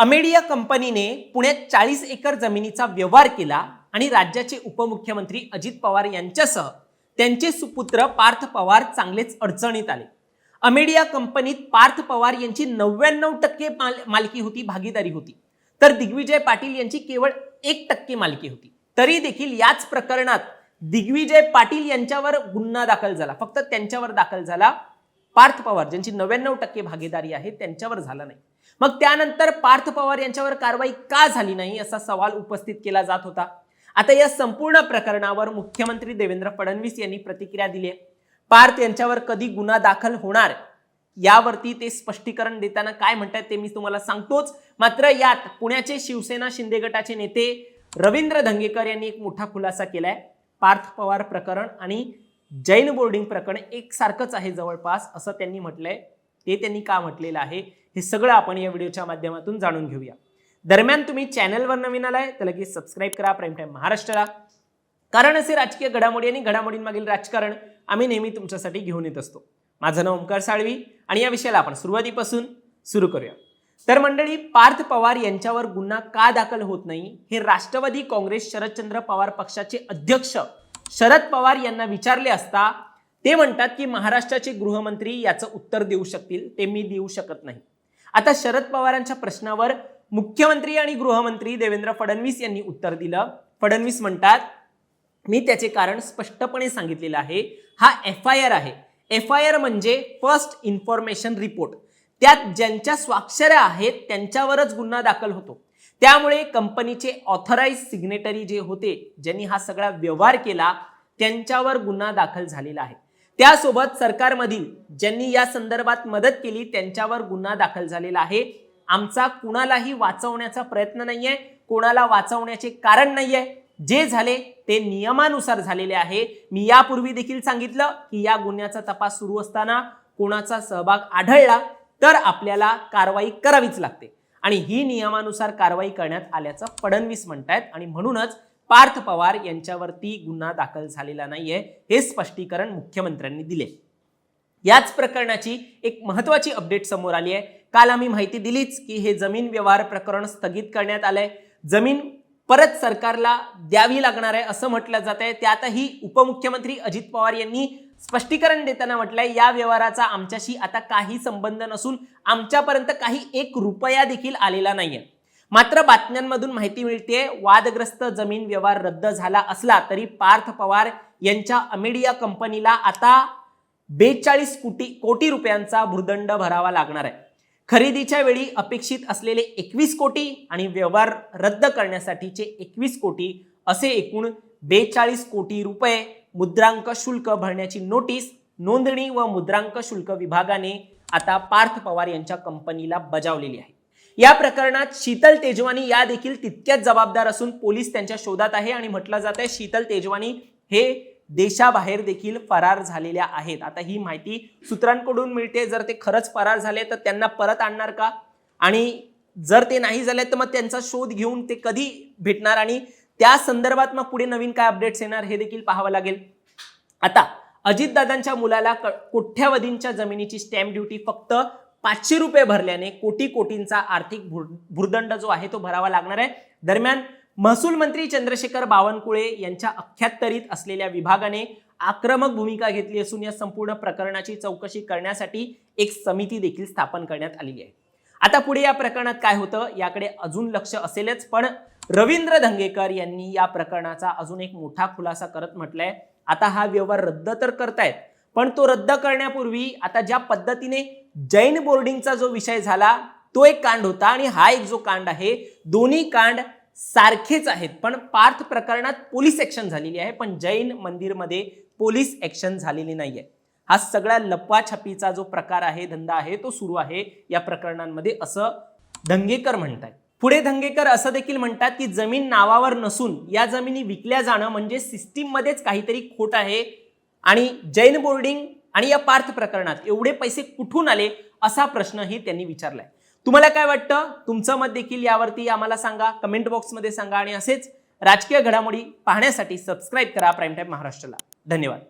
अमेडिया कंपनीने पुण्यात चाळीस एकर जमिनीचा व्यवहार केला आणि राज्याचे उपमुख्यमंत्री अजित पवार यांच्यासह त्यांचे सुपुत्र पार्थ पवार चांगलेच अडचणीत आले. अमेडिया कंपनीत पार्थ पवार यांची नव्याण्णव टक्के माल- मालकी होती भागीदारी होती. तर दिग्विजय पाटील यांची केवळ एक टक्के मालकी होती. तरी देखील याच प्रकरणात दिग्विजय पाटील यांच्यावर गुन्हा दाखल झाला. फक्त त्यांच्यावर दाखल झाला. पार्थ पवार ज्यांची नव्याण्णव टक्के भागीदारी आहे त्यांच्यावर झाला नाही. मग त्यानंतर पार्थ पवार यांच्यावर कारवाई का झाली नाही असा सवाल उपस्थित केला जात होता. आता या संपूर्ण प्रकरणावर मुख्यमंत्री देवेंद्र फडणवीस यांनी प्रतिक्रिया दिली आहे. पार्थ यांच्यावर कधी गुन्हा दाखल होणार यावरती ते स्पष्टीकरण देताना काय म्हणतात ते मी तुम्हाला सांगतोच. मात्र यात पुण्याचे शिवसेना शिंदे गटाचे नेते रवींद्र धंगेकर यांनी एक मोठा खुलासा केलाय. पार्थ पवार प्रकरण आणि जैन बोर्डिंग प्रकरण एकसारखंच आहे जवळपास असं त्यांनी म्हटलंय. ते त्यांनी का म्हटलेलं आहे? हे सगळं आपण या व्हिडिओच्या माध्यमातून जाणून घेऊया. दरम्यान तुम्ही चॅनलवर नवीन आलाय तर लगेच सबस्क्राईब करा प्राईम टाईम महाराष्ट्राला. कारण असे राजकीय घडामोडी आणि घडामोडींमागील राजकारण आम्ही नेहमी तुमच्यासाठी घेऊन येत असतो. माझं नाव ओंकार साळवी आणि या विषयाला आपण सुरुवातीपासून सुरू करूया. तर मंडळी पार्थ पवार यांच्यावर गुन्हा का दाखल होत नाही? हे राष्ट्रवादी काँग्रेस शरदचंद्र पवार पक्षाचे अध्यक्ष शरद पवार यांना विचारले असता ते म्हणतात की महाराष्ट्राचे गृहमंत्री याचं उत्तर देऊ शकतील ते मी देऊ शकत नाही. आता शरद पवारांच्या प्रश्नावर मुख्यमंत्री आणि गृहमंत्री देवेंद्र फडणवीस यांनी उत्तर दिलं. फडणवीस म्हणतात मी त्याचे कारण स्पष्टपणे सांगितलेलं आहे. हा एफ आय आर आहे. एफ आय आर म्हणजे फर्स्ट इन्फॉर्मेशन रिपोर्ट. त्यात ज्यांच्या स्वाक्षऱ्या आहेत त्यांच्यावरच गुन्हा दाखल होतो. त्यामुळे कंपनीचे ऑथराइज सिग्नेटरी जे होते ज्यांनी हा सगळा व्यवहार केला त्यांच्यावर गुन्हा दाखल झालेला आहे. त्यासोबत सरकारमधील ज्यांनी या संदर्भात मदत केली त्यांच्यावर गुन्हा दाखल झालेला आहे. आमचा कुणालाही वाचवण्याचा प्रयत्न नाहीये कोणाला वाचवण्याचे कारण नाहीये. जे झाले ते नियमानुसार झालेले आहे. मी यापूर्वी देखील सांगितलं की या गुन्ह्याचा तपास सुरू असताना कोणाचा सहभाग आढळला तर आपल्याला कारवाई करावीच लागते. आणि ही नियमानुसार कारवाई करण्यात आल्याचं फडणवीस म्हणतायत. आणि म्हणूनच पार्थ पवार यांच्यावरती गुन्हा दाखल झालेला नाहीये हे स्पष्टीकरण मुख्यमंत्र्यांनी दिले. याच प्रकरणाची एक महत्वाची अपडेट समोर आली आहे. काल आम्ही माहिती दिलीच की हे जमीन व्यवहार प्रकरण स्थगित करण्यात आलंय. जमीन परत सरकारला द्यावी लागणार आहे असं म्हटलं जात आहे त्यातही उपमुख्यमंत्री अजित पवार यांनी स्पष्टीकरण देताना म्हटलंय या व्यवहाराचा आमच्याशी आता काही संबंध नसून आमच्यापर्यंत काही एक रुपया देखील आलेला नाहीये. मात्र बातम्यांमधून माहिती मिळते वादग्रस्त जमीन व्यवहार रद्द झाला असला तरी पार्थ पवार यांच्या अमेडिया कंपनीला आता बेचाळीस कोटी कोटी रुपयांचा भूर्दंड भरावा लागणार आहे. खरेदीच्या वेळी अपेक्षित असलेले एकवीस कोटी आणि व्यवहार रद्द करण्यासाठीचे एकवीस कोटी असे एकूण बेचाळीस कोटी रुपये मुद्रांक शुल्क भरण्याची नोटीस नोंदणी व मुद्रांक शुल्क विभागाने आता पार्थ पवार यांच्या कंपनीला बजावलेली आहे. या प्रकरणात शीतल तेजवानी या देखील तितक्याच जबाबदार असून पोलीस त्यांच्या शोधात आहे आणि म्हटलं जात आहे शीतल तेजवानी हे देशाबाहेर देखील फरार झालेल्या आहेत. आता ही माहिती सूत्रांकडून मिळते. जर ते खरंच फरार झाले तर त्यांना परत आणणार का? आणि जर ते नाही झाले तर मग त्यांचा शोध घेऊन ते कधी भेटणार? आणि त्या संदर्भात मग पुढे नवीन काय अपडेट्स येणार हे देखील पाहावं लागेल. आता अजितदादांच्या मुलाला कोठ्यावधींच्या कोट्यावधींच्या जमिनीची स्टॅम्प ड्युटी फक्त पाचशे रुपये भरल्याने कोटी कोटींचा आर्थिक भुर- भुर्दंड जो आहे तो भरावा लागणार आहे. दरम्यान महसूल मंत्री चंद्रशेखर बावनकुळे यांच्या अख्यात्तरीत असलेल्या विभागाने आक्रमक भूमिका घेतली असून या संपूर्ण प्रकरणाची चौकशी करण्यासाठी एक समिती देखील स्थापन करण्यात आलेली आहे. आता पुढे या प्रकरणात काय होतं याकडे अजून लक्ष असेलच पण रवींद्र धंगेकर यांनी या प्रकरणाचा अजून एक मोठा खुलासा करत म्हटलंय. आता हा व्यवहार रद्द तर करतायत पण तो रद्द करण्यापूर्वी आता ज्या पद्धतीने जैन बोर्डिंगचा जो विषय झाला तो एक कांड होता आणि हा एक जो कांड आहे दोन्ही कांड सारखेच आहेत. पण पार्थ प्रकरणात पोलीस ऍक्शन झालेली आहे पण जैन मंदिरमध्ये पोलीस ऍक्शन झालेली नाहीये. हा सगळा लपवाछपीचा जो प्रकार आहे धंदा आहे तो सुरू आहे या प्रकरणांमध्ये असं धंगेकर म्हणतायत. पुढे धंगेकर असं देखील म्हणतात की जमीन नावावर नसून या जमिनी विकल्या जाणं म्हणजे सिस्टीममध्येच काहीतरी खोट आहे. आणि जैन बोर्डिंग आणि या पार्थ प्रकरणात एवढे पैसे कुठून आले असा प्रश्नही त्यांनी विचारलाय. तुम्हाला काय वाटतं? तुमचं मत देखील यावरती आम्हाला सांगा. कमेंट बॉक्समध्ये सांगा. आणि असेच राजकीय घडामोडी पाहण्यासाठी सबस्क्राईब करा. प्राईम टाईम महाराष्ट्राला. धन्यवाद.